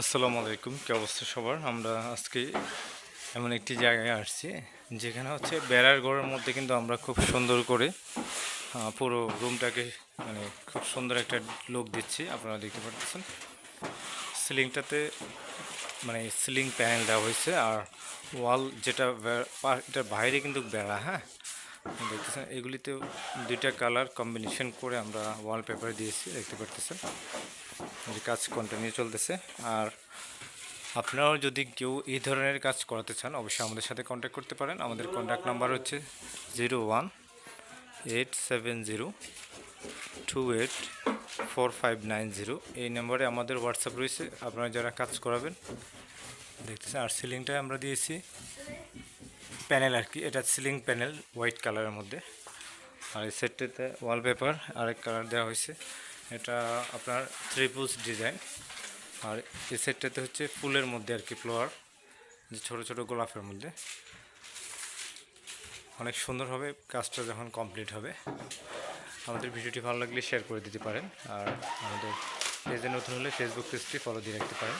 আসসালামু আলাইকুম, কি অবস্থা সবার? আমরা আজকে এমন একটি জায়গায় আসছি, যেখানে হচ্ছে বেড়ার ঘরের মধ্যে কিন্তু আমরা খুব সুন্দর করে পুরো রুমটাকে মানে খুব সুন্দর একটা লুক দিচ্ছি, আপনারা দেখতে পাচ্ছেন। সিলিংটাতে মানে সিলিং প্যানেল দেওয়া হয়েছে, আর ওয়াল যেটা এটার বাইরে কিন্তু বেড়া হ্যাঁ? দেখতেছেন এগুলিতে দুইটা কালার কম্বিনেশন করে আমরা ওয়ালপেপার দিয়েছি, দেখতে পারতেছেন। কাজ কন্টিনিউ চলতেছে। আর আপনারাও যদি কেউ এই ধরনের কাজ করাতে চান, অবশ্যই আমাদের সাথে কন্ট্যাক্ট করতে পারেন। আমাদের কন্ট্যাক্ট নাম্বার হচ্ছে zero one eight seven zero two eight four five nine zero এই নম্বরে আমাদের হোয়াটসঅ্যাপ রয়েছে, আপনারা যারা কাজ করাবেন, দেখতেছেন। আর সিলিংটা আমরা দিয়েছি প্যানেল আর কি। এটা সিলিং প্যানেল হোয়াইট কালারের মধ্যে। আর এই সেটটাতে ওয়ালপেপার আরেক কালার দেওয়া হয়েছে। এটা আপনার ত্রিপুজ ডিজাইন। আর এই সেটটাতে হচ্ছে ফুলের মধ্যে আর কি ফ্লোয়ার, যে ছোটো ছোটো গোলাপের মধ্যে। অনেক সুন্দর হবে কাজটা যখন কমপ্লিট হবে, আমাদের ভিডিওটি ভালো লাগলে শেয়ার করে দিতে পারেন। আর আমাদের পেজে নতুন হলে ফেসবুক পেজটি ফলো দিয়ে রাখতে পারেন।